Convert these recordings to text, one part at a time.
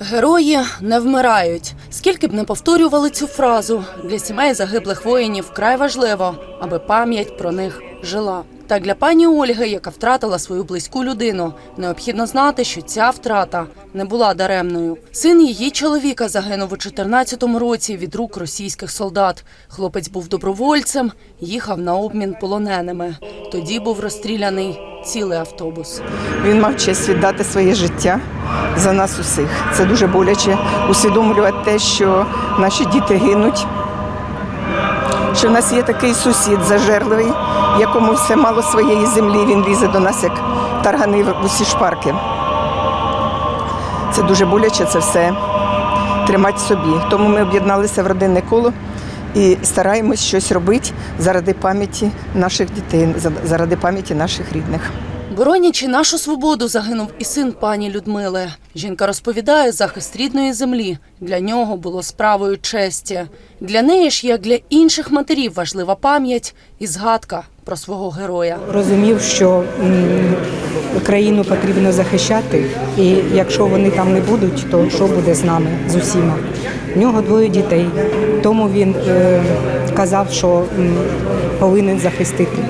Герої не вмирають. Скільки б не повторювали цю фразу, для сімей загиблих воїнів вкрай важливо, аби пам'ять про них жила. Так для пані Ольги, яка втратила свою близьку людину, необхідно знати, що ця втрата не була даремною. Син її чоловіка загинув у 14-му році від рук російських солдат. Хлопець був добровольцем, їхав на обмін полоненими. Тоді був розстріляний цілий автобус. Він мав честь віддати своє життя за нас усіх. Це дуже боляче усвідомлювати те, що наші діти гинуть. Що в нас є такий сусід зажерливий, якому все мало своєї землі, він лізе до нас як таргани в усі шпарки. Це дуже боляче це все тримати собі. Тому ми об'єдналися в родинне коло і стараємось щось робити заради пам'яті наших дітей, заради пам'яті наших рідних. Боронячи нашу свободу, загинув і син пані Людмили. Жінка розповідає, захист рідної землі для нього було справою честі. Для неї ж, як для інших матерів, важлива пам'ять і згадка про свого героя. розумів, що країну потрібно захищати, і якщо вони там не будуть, то що буде з нами з усіма? В нього двоє дітей, тому він е, казав, що повинен захистити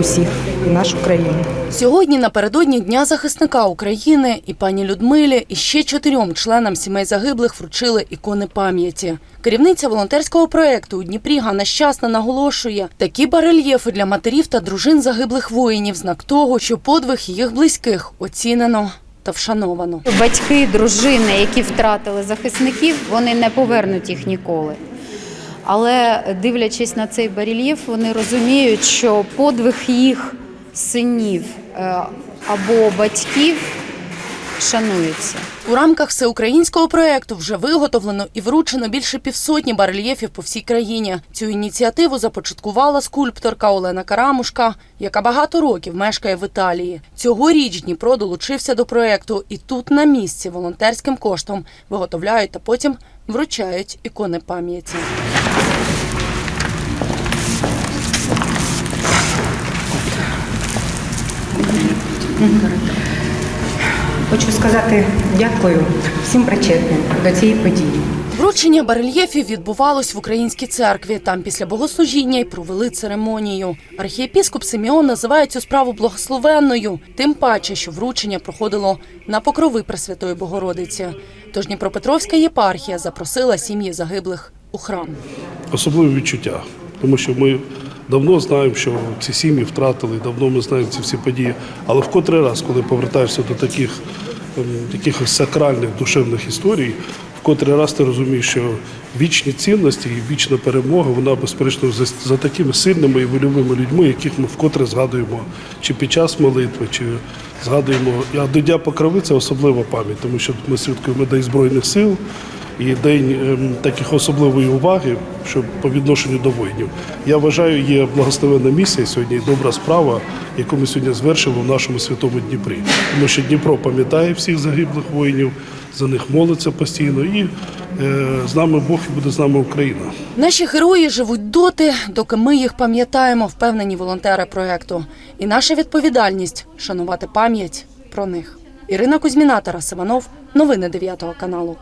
усіх і нашу країну. Сьогодні, напередодні Дня захисника України, і пані Людмилі, і ще чотирьом членам сімей загиблих вручили ікони пам'яті. Керівниця волонтерського проекту у Дніпрі Ганна Щасна наголошує, такі барельєфи для матерів та дружин загиблих воїнів знак того, що подвиг їх близьких оцінено та вшановано. Батьки, дружини, які втратили захисників, вони не повернуть їх ніколи. Але дивлячись на цей барельєф, вони розуміють, що подвиг їх синів е, або батьків шанується. У рамках всеукраїнського проекту вже виготовлено і вручено більше півсотні барельєфів по всій країні. Цю ініціативу започаткувала скульпторка Олена Карамушка, яка багато років мешкає в Італії. Цьогоріч Дніпро долучився до проекту, і тут на місці волонтерським коштом виготовляють та потім вручають ікони пам'яті. Хочу сказати дякую всім причетним до цієї події. Вручення барельєфів відбувалось в українській церкві. Там після богослужіння й провели церемонію. Архієпіскоп Симеон називає цю справу благословенною, тим паче, що вручення проходило на покрови Пресвятої Богородиці. Тож Дніпропетровська єпархія запросила сім'ї загиблих у храм. особливе відчуття, тому що ми давно знаємо, що ці сім'ї втратили, давно ми знаємо ці всі події. Але в котрий раз, коли повертаєшся до таких ем, якихось сакральних душевних історій, в котрий раз ти розумієш, що вічні цінності і вічна перемога, вона безперечно за, за такими сильними і вольовими людьми, яких ми вкотре згадуємо чи під час молитви, чи згадуємо. А до Дня Покрови це особлива пам'ять, тому що ми святкуємо День Збройних сил і день ем, таких особливої уваги, що по відношенню до воїнів. Я вважаю, є благословенна місія сьогодні, і добра справа, яку ми сьогодні звершили в нашому святому Дніпрі. Тому що Дніпро пам'ятає всіх загиблих воїнів, за них молиться постійно, і е, з нами Бог і буде з нами Україна. Наші герої живуть доти, доки ми їх пам'ятаємо, впевнені волонтери проекту. І наша відповідальність шанувати пам'ять про них. Ірина Кузьміна, Тарас Іванов, новини 9 каналу.